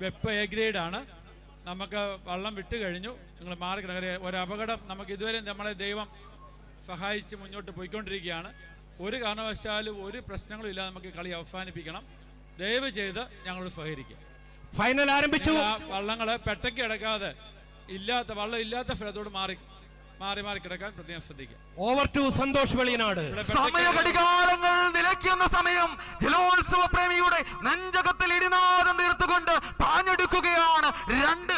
വെപ്പ് A grade ആണ്. നമുക്ക് വള്ളം വിട്ട് കഴിഞ്ഞു. നിങ്ങൾ മാറി കിടക്കരെ ഒരു അപകടം നമുക്ക് ഇതുവരെ നമ്മളെ ദൈവം സഹായിച്ച് മുന്നോട്ട് പോയിക്കൊണ്ടിരിക്കുകയാണ്. ഒരു കാരണവശാലും ഒരു പ്രശ്നങ്ങളും ഇല്ലാതെ നമുക്ക് കളി അവസാനിപ്പിക്കണം. ദയവ് ചെയ്ത് ഞങ്ങളോട് സഹകരിക്കുക. ഫൈനൽ ആരംഭിച്ചു. വള്ളങ്ങൾ പെട്ടക്ക് പെട്ടയ്ക്ക് കിടക്കാതെ ഇല്ലാത്ത വള്ളം ഇല്ലാത്ത സ്ഥലത്തോട് മാറി മാറി മാറി കിടക്കാൻ പ്രത്യേകം ശ്രദ്ധിക്കുക. Over to Santhosh Veliyanad. സമയ ഘടികാരങ്ങൾ നിലയ്ക്കുന്ന സമയം. ജലോത്സവ പ്രേമിയുടെ നെഞ്ചകത്തിൽ ഇടിനാദം തീർത്തുകൊണ്ട് പാഞ്ഞെടുക്കുകയാണ് രണ്ട്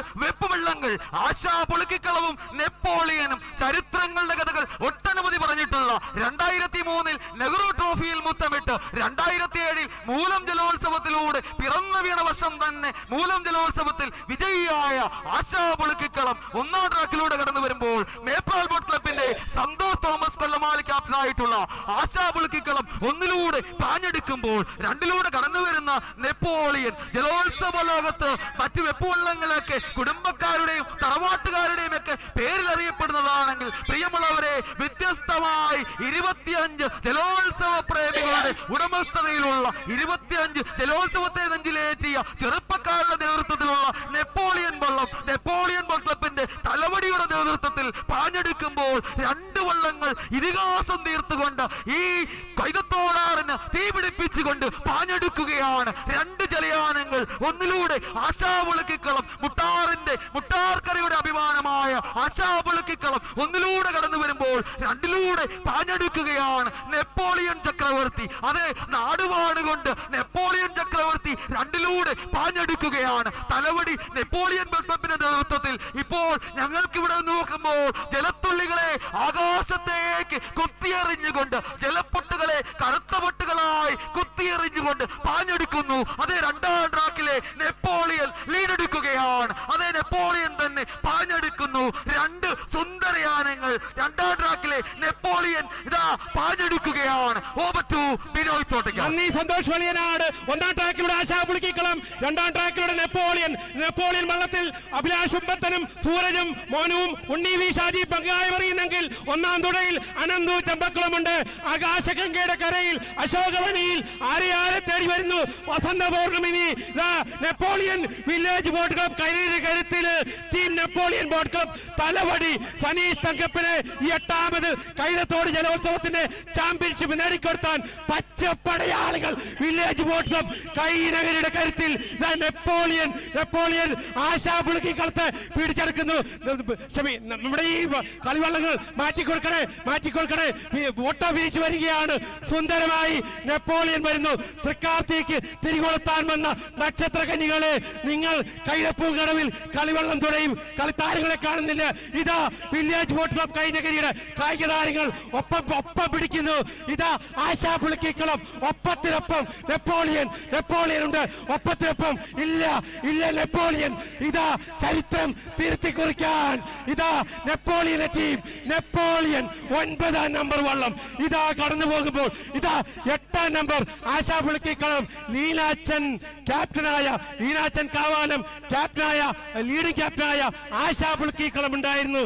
വെപ്പുവെള്ളങ്ങൾ ആശാ പൊളുക്കിക്കളവും നെപ്പോളിയനും ചരിത്രങ്ങളുടെ കഥകൾ ഒട്ടനവധി പറഞ്ഞിട്ടുള്ള രണ്ടായിരത്തി മൂന്നിൽ നെഹ്റു ട്രോഫിയിൽ മുത്തമിട്ട് രണ്ടായിരത്തി ഏഴിൽ മൂലം ജലോത്സവത്തിലൂടെ പിറന്നു വീണ വർഷം തന്നെ മൂലം ജലോത്സവത്തിൽ വിജയിയായ ആശാ പൊളുക്കിക്കളം ഒന്നാം ട്രാക്കിലൂടെ കടന്നു വരുമ്പോൾ മേപ്പാൽ ബോട്ട് ക്ലബിന്റെ സന്തോഷ് തോമസ് കൊല്ലമാലി ക്യാപ്റ്റനായിട്ടുള്ള ആശാ പുളുക്കിക്കളം ഒന്നിലൂടെ പാഞ്ഞെടുക്കുമ്പോൾ രണ്ടിലൂടെ കടന്നു വരുന്ന നെപ്പോളിയൻ ജലോത്സവ ലോകത്ത് മറ്റു വെപ്പുവള്ളങ്ങളൊക്കെ കുടുംബക്കാരുടെയും തറവാട്ടുകാരുടെയും ഒക്കെ പേരിൽ അറിയപ്പെടുന്നതാണെങ്കിൽ പ്രിയമുള്ളവരെ വ്യത്യസ്തമായി ഇരുപത്തിയഞ്ച് ജലോത്സവ പ്രേമികളുടെ ഉടമസ്ഥതയിലുള്ള ഇരുപത്തിയഞ്ച് ജലോത്സവത്തെ നെഞ്ചിലേറ്റിയ ചെറുപ്പക്കാരുടെ നേതൃത്വത്തിലുള്ള നെപ്പോളിയൻ വള്ളം നെപ്പോളിയൻ വള്ളപ്പിന്റെ തലവടിയുടെ നേതൃത്വത്തിൽ പാഞ്ഞെടുക്കുമ്പോൾ രണ്ട് വള്ളങ്ങൾ ഇതിഹാസം തീർത്തുകൊണ്ട് ഈ കൈതത്തോടാറിന് തീപിടിപ്പിച്ചുകൊണ്ട് പാഞ്ഞെടുക്കുകയാണ്. രണ്ട് ജലയാനങ്ങൾ ഒന്നിലൂടെ ആശാവിളക്കിക്കളം മുട്ടാറിന്റെ മുട്ടാർക്കരയുടെ അഭിമാനമായ ആശാവിളക്കിക്കളം ഒന്നിലൂടെ കടന്നു വരുമ്പോൾ രണ്ടിലൂടെ പാഞ്ഞെടുക്കുകയാണ് നെപ്പോളിയൻ ചക്രവർത്തി. അതെ നാടുപാടുകൊണ്ട് നെപ്പോളിയൻ ചക്രവർത്തി രണ്ടിലൂടെ പാഞ്ഞെടുക്കുകയാണ്. തലവടി നെപ്പോളിയൻ ബൽബപ്പിന്റെ നേതൃത്വത്തിൽ. ഇപ്പോൾ ഞങ്ങൾക്ക് ഇവിടെ നോക്കുമ്പോൾ ജലത്തുള്ളികളെ ആകാശത്തേക്ക് കൊത്തിയറിഞ്ഞുകൊണ്ട് ജലപ്പൊട്ടുകളെ കറുത്ത പൊട്ടുകളായി കുത്തിയെറിഞ്ഞുകൊണ്ട് പാഞ്ഞെടുക്കുന്നു അതേ രണ്ടാം ട്രാക്കിലെ നെപ്പോളിയൻ ലീഡെടുക്കുകയാണ് അതേ നെപ്പോളിയൻ തന്നെ പാഞ്ഞെടുക്കുന്നു. രണ്ട് സുന്ദരയാനങ്ങൾ രണ്ടാം ട്രാക്കിലെ നെപ്പോളിയൻ ഇതാ പാഞ്ഞെടുക്കുകയാണ്. ടു ബിനോയ് തോട്ടയ്ക്ക്. നന്ദി സന്തോഷ് ഒന്നാം ട്രാക്കിലൂടെ ആശാ പുളിക്കിക്കളം രണ്ടാം ട്രാക്കിലൂടെ നെപ്പോളിയൻ. നെപ്പോളിയൻ വള്ളത്തിൽ അഭിലാഷ് ഉമ്പത്തനും സൂരജും മോനുവും ഉണ്ണി വി ഷാജി പങ്കായി പറയുന്നെങ്കിൽ ഒന്നാം തുടയിൽ അനന്തു ചമ്പക്കുളമുണ്ട്. ആകാശഗംഗയുടെ കരയിൽ അശോകവനിയിൽ ആരെയാരെ ആരെ തേടി വരുന്നു? വസന്ത പൗർണമിനി നെപ്പോളിയൻ വില്ലേജ് ബോട്ട് ക്ലബ് കൈനീര് കരുത്തിൽ team Napoleon boat club Thalavady Saneesh തങ്കപ്പിനെ എട്ടാമത് കൈതത്തോട് ജലോത്സവത്തിന്റെ ചാമ്പ്യൻഷിപ്പ് നേടിക്കൊടുത്താൻ പച്ചപ്പടയാളികൾ വില്ലേജ് ബോട്ട് ക്ലബ് കൈനഗരിയുടെ കരുത്തിൽ നെപ്പോളിയൻ നെപ്പോളിയൻ ആശാ പുളുക്കി കളത്ത് പിടിച്ചെടുക്കുന്നു. ക്ഷമി നമ്മുടെ ഈ കളിവള്ളങ്ങൾ മാറ്റിക്കൊടുക്കണേ മാറ്റിക്കൊടുക്കണേ. ഓട്ടോ വിരിച്ചു വരികയാണ്. സുന്ദരമായി നെപ്പോളിയൻ വരുന്നു. തൃക്കാർത്തിക്ക് തിരികൊളുത്താൻ വന്ന നക്ഷത്ര കനികളെ നിങ്ങൾ കൈതപ്പൂങ്കടവിൽ കളിവള്ളം തുഴയും കളിത്താരങ്ങളെ കാണുന്നില്ല. ഇതാ വില്ലേജ് ബോട്ട് ക്ലബ് കൈനഗരിയുടെ കായിക താരങ്ങൾ ഒപ്പം ഒപ്പം പിടിക്കുന്നു. ഇതാ ആശാ പുളിക്കിക്കളം ഒപ്പത്തിനൊപ്പം നെപ്പോളിയൻ നെപ്പോളിയൻ ഉണ്ട്. ഒപ്പത്തിനൊപ്പം ഇല്ല ഇല്ല നെപ്പോളിയൻ. ഇതാ ചരിത്രം തിരുത്തി കുറിക്കാൻ ഇതാ നെപ്പോളിയന്റെ ടീം നെപ്പോളിയൻ ഒൻപതാം നമ്പർ വള്ളം. ഇതാ കടന്നു പോകുമ്പോൾ ഇതാ എട്ടാം നമ്പർ ആശാ പുളിക്കിക്കളം ലീനാച്ചൻ ക്യാപ്റ്റനായ ലീനാച്ചൻ കാവാലം ക്യാപ്റ്റനായ ലീഡിംഗ് ക്യാപ്റ്റനായ ആശാ പുളിക്കിക്കളം ഉണ്ടായിരുന്നു.